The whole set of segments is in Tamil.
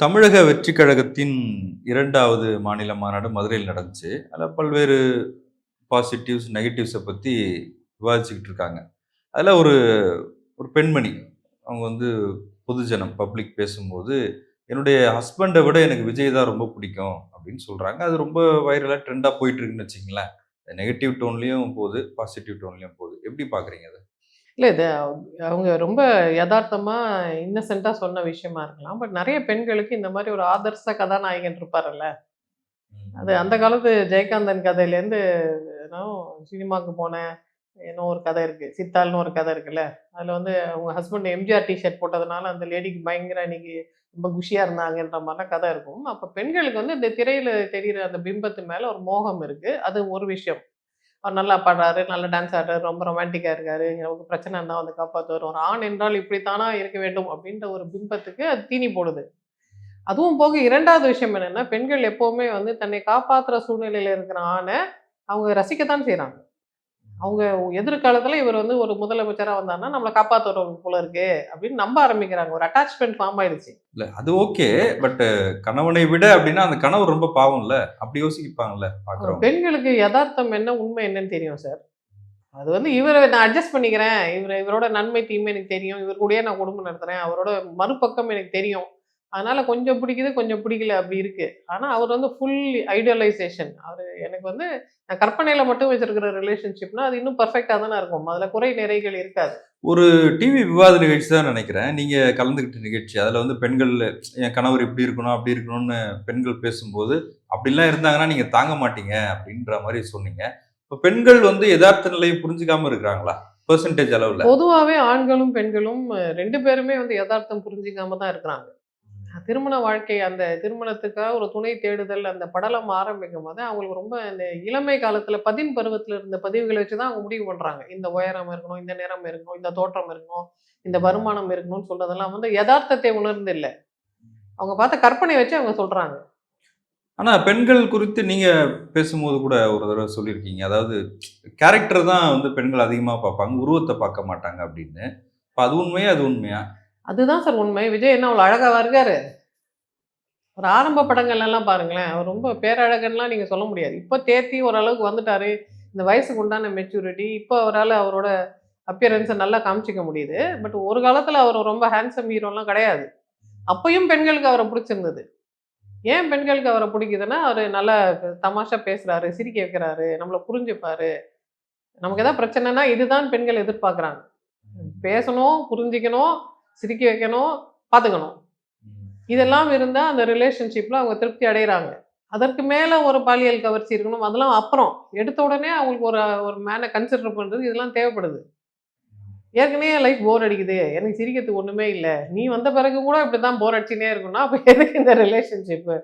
தமிழக வெற்றி கழகத்தின் இரண்டாவது மாநில மாநாடு மதுரையில் நடந்துச்சு. அதில் பல்வேறு பாசிட்டிவ்ஸ் நெகட்டிவ்ஸை பற்றி விவாதிச்சுக்கிட்டு இருக்காங்க. அதில் ஒரு ஒரு பெண்மணி அவங்க வந்து பொதுஜனம் பப்ளிக் பேசும்போது என்னுடைய ஹஸ்பண்டை விட எனக்கு விஜய் தான் ரொம்ப பிடிக்கும் அப்படின்னு சொல்கிறாங்க அது ரொம்ப வைரலாக ட்ரெண்டாக போயிட்டு இருக்குன்னு வச்சிங்களேன் நெகட்டிவ் டோன்லேயும் போகுது பாசிட்டிவ் டோன்லேயும் போகுது. எப்படி பார்க்குறீங்க அதை? இல்ல இது அவங்க- ரொம்ப யதார்த்தமா இன்னசென்ட்டா சொன்ன விஷயமா இருக்கலாம். பட் நிறைய பெண்களுக்கு இந்த மாதிரி ஒரு ஆதர்ச கதாநாயகன் இருப்பாருல்ல. அது அந்த காலத்து ஜெயகாந்தன் கதையிலேருந்து சினிமாவுக்கு போனேன் ஏன்னோ ஒரு கதை இருக்கு. சித்தாள்னு ஒரு கதை இருக்குல்ல. அதுல வந்து அவங்க ஹஸ்பண்ட் எம்ஜிஆர் டிஷர்ட் போட்டதுனால அந்த லேடிக்கு பயங்கர இன்னைக்கு ரொம்ப குஷியா இருந்தாங்கன்ற மாதிரிலாம் கதை இருக்கும். அப்ப பெண்களுக்கு வந்து இந்த திரையில தெரியிற அந்த பிம்பத்து மேல ஒரு மோகம் இருக்கு. அது ஒரு விஷயம். அவர் நல்லா பாடுறாரு நல்லா டான்ஸ் ஆடுறாரு ரொம்ப ரொமான்டிக்காக இருக்காரு. நமக்கு பிரச்சனை இருந்தால் வந்து காப்பாற்றுவார் ஒரு ஆண் என்றால் இப்படித்தானா இருக்க வேண்டும் அப்படின்ற ஒரு பிம்பத்துக்கு அது தீனி போடுது. அதுவும் போக இரண்டாவது விஷயம் என்னென்னா பெண்கள் எப்போவுமே வந்து தன்னை காப்பாற்றுற சூழ்நிலையில் இருக்கிற ஆணை அவங்க ரசிக்கத்தான் செய்கிறாங்க அவங்க எதிர்காலத்துல இவர் வந்து ஒரு முதலமைச்சரா வந்தாருன்னா நம்மளை காப்பாற்றுறவங்க போல இருக்கு அப்படின்னு நம்ப ஆரம்பிக்கிறாங்க. ஒரு அட்டாச்மெண்ட் ஃபார்ம் ஆயிடுச்சு. இல்லை அது ஓகே பட் கணவனை விட அப்படின்னா அந்த கணவர் ரொம்ப பாவம்ல? அப்படி யோசிப்பாங்கல்ல பார்க்குறவங்க பெண்களுக்கு யதார்த்தம் என்ன உண்மை என்னன்னு தெரியும் சார் அது வந்து இவரை நான் அட்ஜஸ்ட் பண்ணிக்கிறேன். இவர் இவரோட நன்மை தீமை எனக்கு தெரியும். இவர் கூடயே நான் குடும்பம் நடத்துறேன். அவரோட மறுபக்கம் எனக்கு தெரியும். அதனால கொஞ்சம் பிடிக்குது கொஞ்சம் பிடிக்கல அப்படி இருக்கு. ஆனா அவர் வந்து ஃபுல் ஐடியலைசேஷன் அவர் எனக்கு வந்து நான் கற்பனையில மட்டும் வச்சிருக்கிற ரிலேஷன்ஷிப்னா அது இன்னும் பர்ஃபெக்டா தானே இருக்கும். அதுல குறை நிறைகள் இருக்காது. ஒரு டிவி விவாத நிகழ்ச்சி தான் நினைக்கிறேன். நீங்க கலந்துக்கிட்ட நிகழ்ச்ி அதுல வந்து பெண்கள் என் கணவர் இப்படி இருக்கணும் அப்படி இருக்கணும்னு பெண்கள் பேசும்போது அப்படிலாம் இருந்தாங்கன்னா நீங்க தாங்க மாட்டீங்க அப்படின்ற மாதிரி சொன்னீங்க. இப்போ பெண்கள் வந்து யதார்த்த நிலையை புரிஞ்சுக்காம இருக்கிறாங்களா? பெர்சன்டேஜ் அளவுல. பொதுவாகவே ஆண்களும் பெண்களும் ரெண்டு பேருமே வந்து யதார்த்தம் புரிஞ்சிக்காம தான் இருக்கிறாங்க. திருமண வாழ்க்கை அந்த திருமணத்துக்காக ஒரு துணை தேடுதல் அந்த படலம் ஆரம்பிக்கும் போது அவங்களுக்கு ரொம்ப இந்த இளமை காலத்தில் பதின் பருவத்தில் இருந்த பதிவுகளை வச்சு தான் அவங்க முடிவு பண்ணுறாங்க இந்த உயரம் இருக்கணும் இந்த நிறம் இருக்கணும் இந்த தோற்றம் இருக்கணும் இந்த வருமானம் இருக்கணும்னு சொல்றதெல்லாம் வந்து யதார்த்தத்தை உணர்ந்து இல்லை. அவங்க பார்த்த கற்பனை வச்சு அவங்க சொல்றாங்க. ஆனால் பெண்கள் குறித்து நீங்கள் பேசும்போது கூட ஒரு தடவை சொல்லியிருக்கீங்க. அதாவது கேரக்டர் தான் வந்து பெண்கள் அதிகமாக பார்ப்பாங்க உருவத்தை பார்க்க மாட்டாங்க அப்படின்னு. இப்போ அது உண்மையா அது உண்மையா? அதுதான் சார் உண்மை. விஜய் என்ன அவ்வளோ அழகாக இருக்காரு? ஒரு ஆரம்ப படங்கள்லாம் பாருங்களேன் அவர் ரொம்ப பேரழகன்லாம் நீங்கள் சொல்ல முடியாது. இப்போ தேத்தி ஓரளவுக்கு வந்துட்டாரு. இந்த வயசுக்கு உண்டான மெச்சூரிட்டி இப்போ அவரால் அவரோட அப்பியரன்ஸை நல்லா காமிச்சிக்க முடியுது. பட் ஒரு காலத்தில் அவர் ரொம்ப ஹேண்ட்ஸம் ஹீரோலாம் கிடையாது. அப்பையும் பெண்களுக்கு அவரை பிடிச்சிருந்தது. ஏன் பெண்களுக்கு அவரை பிடிக்குதுன்னா அவர் நல்லா தமாஷா பேசுகிறாரு சிரிக்க வைக்கிறாரு நம்மளை புரிஞ்சுப்பாரு. நமக்கு எதாவது பிரச்சனைனா இதுதான் பெண்கள் எதிர்பார்க்குறாங்க. பேசணும் புரிஞ்சிக்கணும் சிரிக்க வைக்கணும் பார்த்துக்கணும் இதெல்லாம் இருந்தால் அந்த ரிலேஷன்ஷிப்பில் அவங்க திருப்தி அடைகிறாங்க அதற்கு மேலே ஒரு பாலியல் கவர்ச்சி இருக்கணும். அதெல்லாம் அப்புறம். எடுத்த உடனே அவங்களுக்கு ஒரு ஒரு மேனை கன்சிடர் பண்ணுறது இதெல்லாம் தேவைப்படுது. ஏற்கனவே லைஃப் போர் அடிக்குது. எனக்கு சிரிக்கிறதுக்கு ஒன்றுமே இல்லை. நீ வந்த பிறகு கூட இப்படி தான் போர் அடிச்சுனே இருக்கும்னா அப்போ எதுக்கு இந்த ரிலேஷன்ஷிப்பு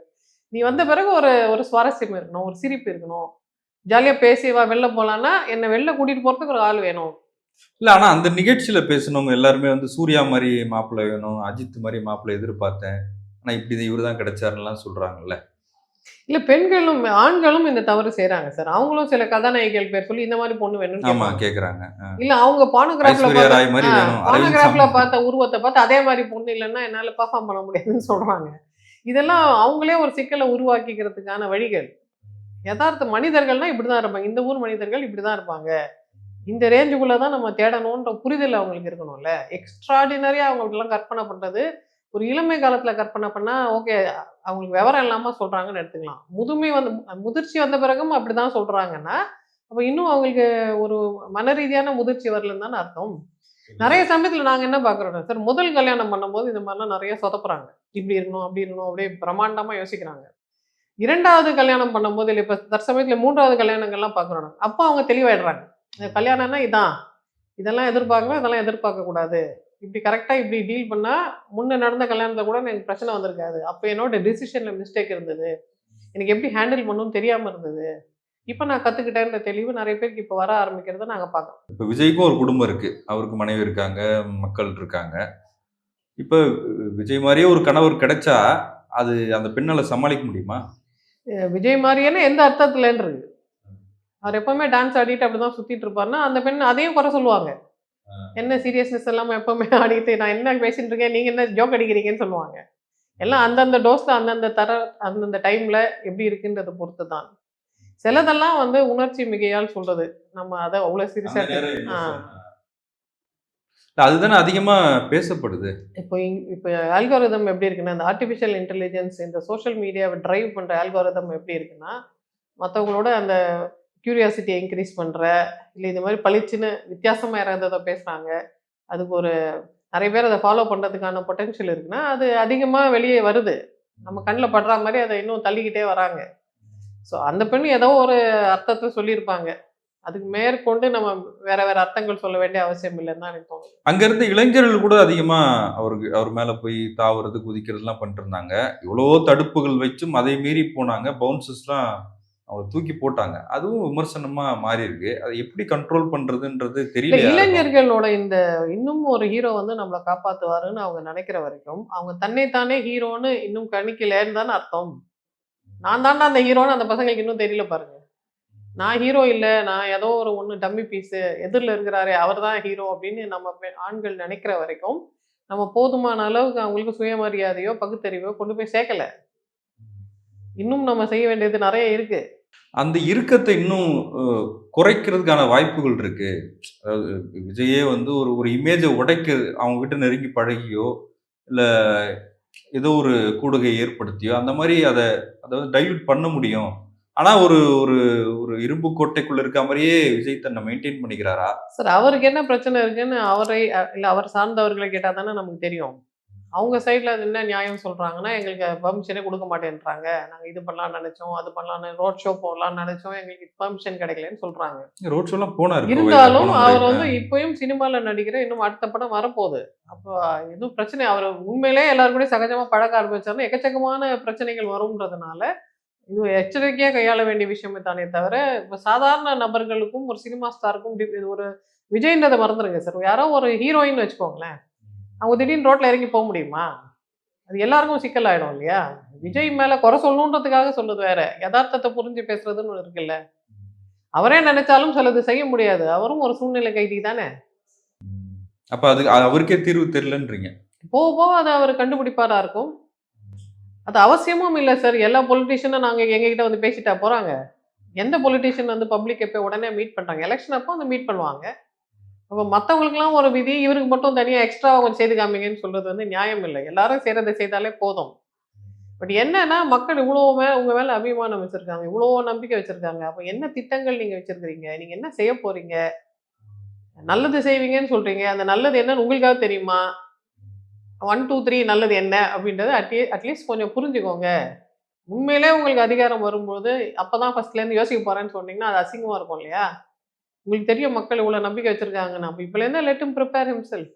நீ வந்த பிறகு ஒரு ஒரு சுவாரஸ்யம் இருக்கணும். ஒரு சிரிப்பு இருக்கணும். ஜாலியாக பேசி வா வெளில போகலான்னா என்னை வெளில கூட்டிகிட்டு போகிறதுக்கு ஒரு ஆள் வேணும். இல்ல ஆனா அந்த நிகழ்ச்சியில பேசினவங்க எல்லாருமே வந்து சூர்யா மாதிரி மாப்பிள்ளை வேணும் அஜித் மாதிரி மாப்பிள்ளை எதிர்பார்த்தேன். ஆனா இப்படி இவரு தான் கிடைச்சாருலாம் சொல்றாங்கல்ல. இல்ல பெண்களும் ஆண்களும் இந்த தவறு செய்றாங்க சார். அவங்களும் சில கதாநாயகிகள் பேர் சொல்லி இந்த மாதிரி பொண்ணு வேணும்னு ஆமா. கேக்குறாங்க. இல்ல அவங்க பானோகிராஃப்ல வேணும் பானோகிராஃப்ல. பார்த்த உருவத்தை பார்த்து அதே மாதிரி பொண்ணு இல்லைன்னா என்னால பெர்ஃபார்ம் பண்ண முடியாதுன்னு சொல்றாங்க. இதெல்லாம் அவங்களே ஒரு சிக்கலை உருவாக்கிக்கிறதுக்கான வழிகள். யதார்த்த மனிதர்கள்னா இப்படிதான் இருப்பாங்க. இந்த ஊர் மனிதர்கள் இப்படிதான் இருப்பாங்க. இந்த ரேஞ்சுக்குள்ளே தான் நம்ம தேடணுன்ற புரிதல் அவங்களுக்கு இருக்கணும்ல. எக்ஸ்ட்ராடினரியாக அவங்களுக்கெல்லாம் கற்பனை பண்ணுறது ஒரு இளமை காலத்தில் கற்பனை பண்ணால் ஓகே அவங்களுக்கு விவரம் இல்லாமல் சொல்கிறாங்கன்னு எடுத்துக்கலாம். முதுமை வந்து முதிர்ச்சி வந்த பிறகும் அப்படிதான் சொல்கிறாங்கன்னா அப்போ இன்னும் அவங்களுக்கு ஒரு மன ரீதியான முதிர்ச்சி வரலன்னு தானே அர்த்தம். நிறைய சமயத்தில் நாங்கள் என்ன பார்க்குறோம் சார் முதல் கல்யாணம் பண்ணும்போது இந்த மாதிரிலாம் நிறைய சொதப்புறாங்க. இப்படி இருக்கணும் அப்படி இருக்கணும் அப்படியே பிரம்மாண்டமாக யோசிக்கிறாங்க. இரண்டாவது கல்யாணம் பண்ணும்போது இல்லை இப்போ தற்சமயத்தில் மூன்றாவது கல்யாணங்கள்லாம் பார்க்குறோம் அப்போ அவங்க தெளிவாயிடுறாங்க. கல்யாணம்னா இதான். இதெல்லாம் எதிர்பார்க்கணும் இதெல்லாம் எதிர்பார்க்க கூடாது. இப்படி கரெக்டா இப்படி டீல் பண்ணா முன்ன நடந்த கல்யாணத்துல கூட எனக்கு பிரச்சனை வந்திருக்காது. அப்போ என்னோட டிசிஷன்ல மிஸ்டேக் இருந்தது. எனக்கு எப்படி ஹேண்டில் பண்ணணும்னு தெரியாம இருந்தது. இப்போ நான் கத்துக்கிட்டேன்ற தெளிவு நிறைய பேருக்கு இப்போ வர ஆரம்பிக்கிறத நாங்க பார்க்கறோம். இப்ப விஜய்க்கும் ஒரு குடும்பம் இருக்கு. அவருக்கு மனைவி இருக்காங்க மக்கள் இருக்காங்க. இப்ப விஜய் மாதிரியே ஒரு கணவர் கிடைச்சா அது அந்த பெண்ணால சமாளிக்க முடியுமா? விஜய் மாதிரியான எந்த அர்த்தத்துலன்னு இருக்கு அவர் எப்பவுமே டான்ஸ் ஆடிட்டு அப்படிதான் சுத்திட்டு இருப்பாருன்னா அந்த பெண் அதையும் குறை சொல்லுவாங்க. என்ன சீரியஸ்னஸ் இல்லாம எப்பவுமே ஆடிட்டு நான் என்ன பேசிட்டு இருக்கேன் நீங்க என்ன ஜோக் அடிக்கிறீங்கன்னு சொல்லுவாங்க. எல்லாம் அந்தந்த டோஸில் அந்தந்த தர அந்தந்த டைமில் எப்படி இருக்குன்றதை பொறுத்து தான் சிலதெல்லாம் வந்து உணர்ச்சி மிகையால் சொல்றது. நம்ம அதை அவ்வளோ அந்த சீரியஸாக நேரம் ஆ. emotion. இல்ல, அதுதானே அதிகமா பேசப்படுது. இப்போ இப்போ ஆல்காரிதம் எப்படி இருக்குன்னா இந்த ஆர்டிஃபிஷியல் இன்டெலிஜென்ஸ் இந்த சோஷியல் மீடியாவை டிரைவ் பண்ணுற ஆல்காரிதம் எப்படி இருக்குன்னா மற்றவங்களோட அந்த க்யூரியாசிட்டியை இன்க்ரீஸ் பண்ணுற இல்லை இது மாதிரி பளிச்சுன்னு வித்தியாசமாக யாராவது அதை பேசுகிறாங்க அதுக்கு ஒரு நிறைய பேர் அதை ஃபாலோ பண்ணுறதுக்கான பொட்டென்ஷியல் இருக்குன்னா அது அதிகமாக வெளியே வருது. நம்ம கண்ணில் படுற மாதிரி அதை இன்னும் தள்ளிக்கிட்டே வராங்க. ஸோ அந்த பெண் ஏதோ ஒரு அர்த்தத்தை சொல்லியிருப்பாங்க. அதுக்கு மேற்கொண்டு நம்ம வேற வேற அர்த்தங்கள் சொல்ல வேண்டிய அவசியம் இல்லைன்னு தான் எனக்கு தோணுது. இளைஞர்கள் கூட அதிகமா அவருக்கு அவர் மேல போய் தாவுறது குதிக்கிறதுலாம் பண்ணிட்டு இருந்தாங்க. தடுப்புகள் வச்சும் அதை மீறி போனாங்க. பவுன்சஸ்லாம் அவங்க தூக்கி போட்டாங்க. அதுவும் விமர்சனமா மாறி இருக்கு அதை எப்படி கண்ட்ரோல் பண்றதுன்றது தெரியல இளைஞர்களோட இந்த இன்னும் ஒரு ஹீரோ வந்து நம்மளை காப்பாத்துவாருன்னு அவங்க நினைக்கிற வரைக்கும் அவங்க தன்னைத்தானே ஹீரோன்னு இன்னும் கணிக்கலன்னு தானே அர்த்தம். நான் தாண்டா அந்த ஹீரோன்னு அந்த பசங்களுக்கு இன்னும் தெரியல பாருங்க. நான் ஹீரோ இல்ல நான் ஏதோ ஒரு ஒண்ணு டம்மி பீஸ் எதிரில் இருக்கிறாரே அவர் தான் ஹீரோ அப்படின்னு நம்ம ஆண்கள் நினைக்கிற வரைக்கும் நம்ம போதுமான அளவுக்கு அவங்களுக்கு சுயமரியாதையோ பகுத்தறிவோ கொண்டு போய் சேர்க்கல. இன்னும் நம்ம செய்ய வேண்டியது நிறைய இருக்கு. அந்த இறுக்கத்தை இன்னும் குறைக்கிறதுக்கான வாய்ப்புகள் இருக்கு. அதாவது விஜயே வந்து ஒரு ஒரு இமேஜை உடைக்க அவங்க கிட்ட நெருங்கி பழகியோ இல்ல ஏதோ ஒரு கூடுகை ஏற்படுத்தியோ அந்த மாதிரி அதை அதாவது டைல்யூட் பண்ண முடியும். ஆனா ஒரு ஒரு ஒரு இரும்பு கோட்டைக்குள்ள இருக்க மாதிரியே விஜய் தன்னை மெயின்டைன் பண்ணிக்கிறாரா? சார் அவருக்கு என்ன பிரச்சனை இருக்குன்னு அவரை இல்ல அவர் சார்ந்தவர்களை கேட்டால் தானே நமக்கு தெரியும். அவங்க சைடில் அது என்ன நியாயம் சொல்றாங்கன்னா எங்களுக்கு பர்மிஷனே கொடுக்க மாட்டேன்றாங்க. நாங்கள் இது பண்ணலாம்னு நினைச்சோம் அது பண்ணலாம்னு ரோட் ஷோ போடலாம்னு நினைச்சோம் எங்களுக்கு பர்மிஷன் கிடைக்கலன்னு சொல்றாங்க. ரோட் ஷோலாம் போனாரு இருந்தாலும் அவர். வந்து இப்பயும் சினிமாவில் நடிக்கிற இன்னும் அடுத்த படம் வரப்போகுது. அப்போ எதுவும் பிரச்சனை அவர் உண்மையிலே எல்லாரும் கூட சகஜமா பழக ஆரம்பிச்சாருன்னா எக்கச்சக்கமான பிரச்சனைகள் வரும்ன்றதுனால இது எச்சரிக்கையா கையாள வேண்டிய விஷயமே தானே தவிர இப்போ சாதாரண நபர்களுக்கும் ஒரு சினிமா ஸ்டாருக்கும் இது ஒரு விஜய்ன்றதை மறந்துடுங்க சார். யாரோ ஒரு ஹீரோயின் வச்சுக்கோங்களேன். அவங்க திடீர்னு ரோட்ல இறங்கி போக முடியுமா? அது எல்லாருக்கும் சிக்கல் ஆயிடும் இல்லையா? விஜய் மேல குறை சொல்லணுன்றதுக்காக சொல்லுது வேற. யதார்த்தத்தை புரிஞ்சு பேசுறதுன்னு இருக்குல்ல. அவரே நினைச்சாலும் சிலது செய்ய முடியாது. அவரும் ஒரு சூழ்நிலை கைதி தானே. அப்ப அது அவருக்கே தீர்வு தெரியலன்றீங்க. போக போக அதை அவர் கண்டுபிடிப்பாரா இருக்கும்? அது அவசியமும் இல்லை சார். எல்லா பொலிட்டீஷியனும் நாங்கள் எங்ககிட்ட வந்து பேசிட்டா போகிறாங்க எந்த பொலிட்டீஷியன் வந்து பப்ளிக் எப்போ உடனே மீட் பண்ணுறாங்க எலெக்ஷன் அப்போ வந்து மீட் பண்ணுவாங்க. அப்போ மற்றவங்களுக்குலாம் ஒரு விதி இவருக்கு மட்டும் தனியாக எக்ஸ்ட்ரா கொஞ்சம் செய்து காமிங்கன்னு சொல்கிறது வந்து நியாயம் இல்லை. எல்லாரும் செய்கிறத செய்தாலே போதும். பட் என்னன்னா மக்கள் இவ்வளோ மே உங்கள் மேலே அபிமானம் வச்சுருக்காங்க இவ்வளோ நம்பிக்கை வச்சுருக்காங்க. அப்போ என்ன திட்டங்கள் நீங்கள் வச்சுருக்கிறீங்க? நீங்கள் என்ன செய்ய போகிறீங்க நல்லது செய்வீங்கன்னு சொல்கிறீங்க அந்த நல்லது என்னன்னு உங்களுக்காக தெரியுமா? ஒன் டூ த்ரீ நல்லது என்ன? அப்படின்றத அட்லீ அட்லீஸ்ட் கொஞ்சம் புரிஞ்சுக்கோங்க. உண்மையிலே உங்களுக்கு அதிகாரம் வரும்போது அப்போ தான் ஃபஸ்ட்லேருந்து யோசிக்க போகிறேன்னு சொன்னீங்கன்னா அது அசிங்கமாக இருக்கும் இல்லையா? உங்களுக்கு தெரியும் மக்கள் இவ்வளோ நம்பிக்கை வச்சுருக்காங்கன்னு அப்போ என்ன லெட்டும் ப்ரிப்பேர் ஹிம்செல்ஃப்